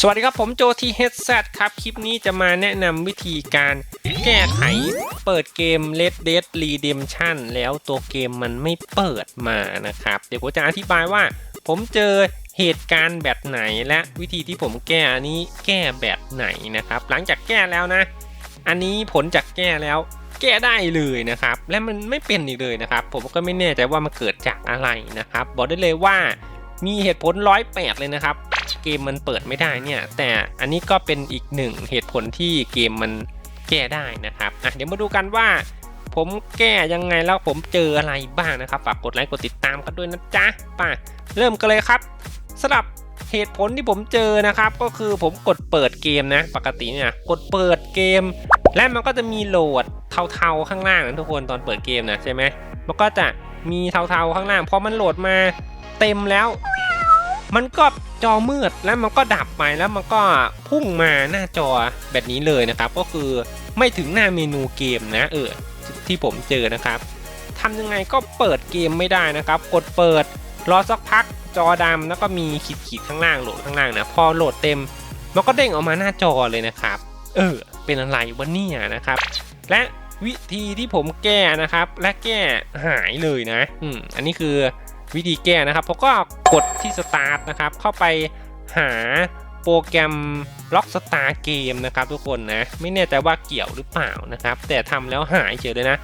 สวัสดีครับผมโจทีเฮดแซครับ คลิปนี้จะมาแนะนำวิธีการแก้ไขเปิดเกม Red Dead Redemption แล้วตัวเกมมันไม่เปิดมานะครับ เดี๋ยวผมจะอธิบายว่า ผมเจอเหตุการณ์แบบไหนและวิธีที่ผมแก้อันนี้แก้แบบไหนนะครับ หลังจากแก้แล้วนะ อันนี้ผลจากแก้แล้ว แก้ได้เลยนะครับ และมันไม่เป็นอีกเลยนะครับ ผมก็ไม่แน่ใจว่ามันเกิดจากอะไรนะครับ บอกได้เลยว่ามีเหตุผลร้อยแปดเลยนะครับ เกมมันเปิดไม่ได้เนี่ย แต่อันนี้ก็เป็นอีกหนึ่งเหตุผลที่เกมมันแก้ได้นะครับอะเดี๋ยวมาดูกันว่า ผมแก้ยังไงแล้วผมเจออะไรบ้างนะครับฝากกดไลค์กดติดตามกันด้วยนะจ๊ะป่ะเริ่มกันเลยครับสำหรับเหตุผลที่ผมเจอนะครับ ก็คือผมกดเปิดเกมนะ ปกติเนี่ยกดเปิดเกม และมันก็จะมีโหลดเทาๆข้างล่างนะทุกคนตอนเปิดเกมนะใช่ไหมมันก็จะมีเทาๆข้างล่างพอมันโหลดมาเต็มแล้ว มันก็จอมืดแล้วมันก็ดับไปแล้วมันก็พุ่งมาหน้าจอแบบนี้เลยนะครับ ก็คือไม่ถึงหน้าเมนูเกมนะเออที่ผมเจอนะครับทำยังไงก็เปิดเกมไม่ได้นะครับ กดเปิดรอสักพักจอดำแล้วก็มีขีดขีดข้างล่างโหลดข้างล่างนะพอโหลดเต็ม มันก็เด้งออกมาหน้าจอเลยนะครับ เออ เป็นอะไรวะเนี่ยนะครับ และวิธีที่ผมแก้นะครับ และแก้หายเลยนะ อืมอันนี้คือ วิธีแก้นะครับผมก็กดที่สตาร์ทนะครับ เข้าไปหาโปรแกรมล็อกสตาร์เกมนะครับทุกคนนะ ไม่แน่ใจว่าเกี่ยวหรือเปล่านะครับ แต่ทำแล้วหายเฉยเลยนะ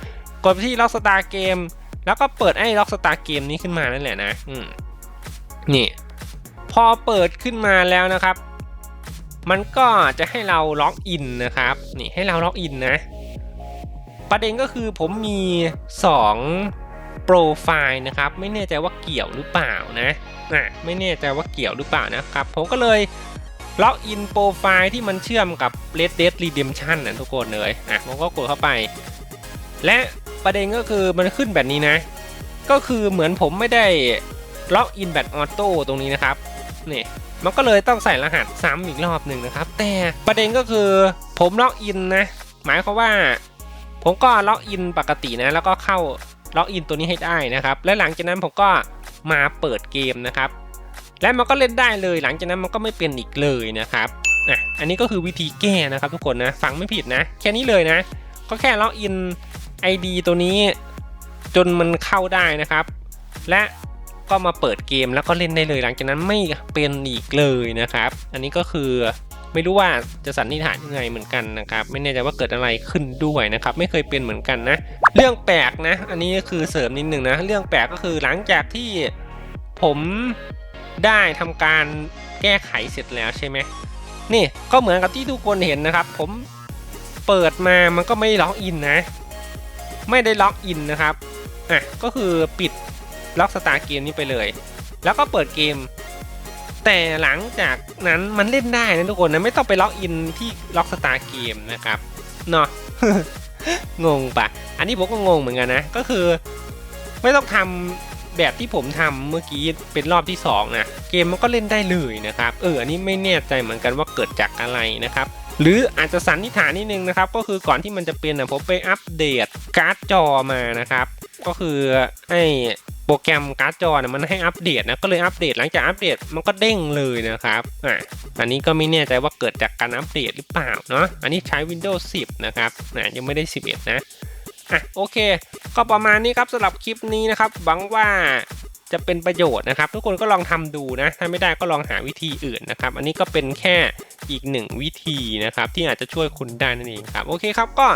กดไปที่ล็อกสตาร์เกมแล้วก็เปิดไอ้ล็อกสตาร์เกมนี้ขึ้นมานั่นแหละนะอืมนี่ พอเปิดขึ้นมาแล้วนะครับ มันก็จะให้เราล็อกอินนะครับนี่ให้เราล็อกอินนะ ประเด็นก็คือผมมี 2 โปรไฟล์นะครับ ไม่แน่ใจว่าเกี่ยวหรือเปล่านะอะไม่แน่ใจว่าเกี่ยวหรือเปล่านะครับ ผมก็เลยล็อกอินโปรไฟล์ที่มันเชื่อมกับ Red Dead Redemption นะทุกคนเลยอะผมก็กดเข้าไป และประเด็นก็คือมันขึ้นแบบนี้นะ ก็คือเหมือนผมไม่ได้ล็อกอินแบบออโต้ตรงนี้นะครับนี่มันก็เลยต้องใส่รหัสซ้ำอีกรอบหนึ่งนะครับ แต่ประเด็นก็คือผมล็อกอินนะ หมายความว่า ผมก็ล็อกอินปกตินะ แล้วก็เข้า ล็อกอินตัวนี้ให้ได้นะครับ และหลังจากนั้นผมก็มาเปิดเกมนะครับ และมันก็เล่นได้เลย หลังจากนั้นมันก็ไม่เป็นอีกเลยนะครับอะอันนี้ก็คือวิธีแก้นะครับทุกคนนะ ฟังไม่ผิดนะ แค่นี้เลยนะ ก็แค่ล็อกอิน ID ตัวนี้ จนมันเข้าได้นะครับ และก็มาเปิดเกมแล้วก็เล่นได้เลย หลังจากนั้นไม่เป็นอีกเลยนะครับ อันนี้ก็คือ ไม่รู้ว่าจะสันนิษฐานยังไงเหมือนกันนะครับไม่แน่ใจว่าเกิดอะไรขึ้นด้วยนะครับไม่เคยเป็นเหมือนกันนะ เรื่องแปลกนะ อันนี้ก็คือเสริมนิดนึงนะ เรื่องแปลกก็คือหลังจากที่ผมได้ทำการแก้ไขเสร็จแล้วใช่ไหมนี่ก็เหมือนกับที่ทุกคนเห็นนะครับ ผมเปิดมามันก็ไม่ล็อกอินนะ ไม่ได้ล็อกอินนะครับอะก็คือปิดล็อกสตาร์เกมนี้ไปเลย แล้วก็เปิดเกม แต่หลังจากนั้นมันเล่นได้นะทุกคนนะไม่ต้องไปล็อกอินที่ล็อกสตาร์เกมนะครับเนาะงงปะอันนี้ผมก็งงเหมือนกันนะ ก็คือ ไม่ต้องทำแบบที่ผมทำเมื่อกี้เป็นรอบที่2นะเกมมันก็เล่นได้เลยนะครับเอออันนี้ไม่แน่ใจเหมือนกันว่าเกิดจากอะไรนะครับ หรืออาจจะสันนิษฐานนิดนึงนะครับ ก็คือก่อนที่มันจะเป็นนะผมไปอัปเดตการ์ดจอมานะครับ ก็คือให้ โปรแกรมการ์ดจอเนี่ยมันให้อัปเดตนะก็เลยอัปเดตหลังจากอัปเดตมันก็เด้งเลยนะครับอะอันนี้ก็ไม่แน่ใจว่าเกิดจากการอัปเดตหรือเปล่าเนาะอันนี้ใช้ Windows 10 นะครับนะยังไม่ได้ 11 นะอะโอเค ก็ประมาณนี้ครับสำหรับคลิปนี้นะครับหวังว่าจะเป็นประโยชน์นะครับ ทุกคนก็ลองทำดูนะ ถ้าไม่ได้ก็ลองหาวิธีอื่นนะครับ อันนี้ก็เป็นแค่อีกหนึ่งวิธีนะครับ ที่อาจจะช่วยคุณได้นั่นเองครับ โอเคครับก็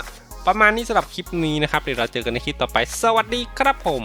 ประมาณนี้สำหรับคลิปนี้นะครับเดี๋ยวเราเจอกันในคลิปต่อไป สวัสดีครับผม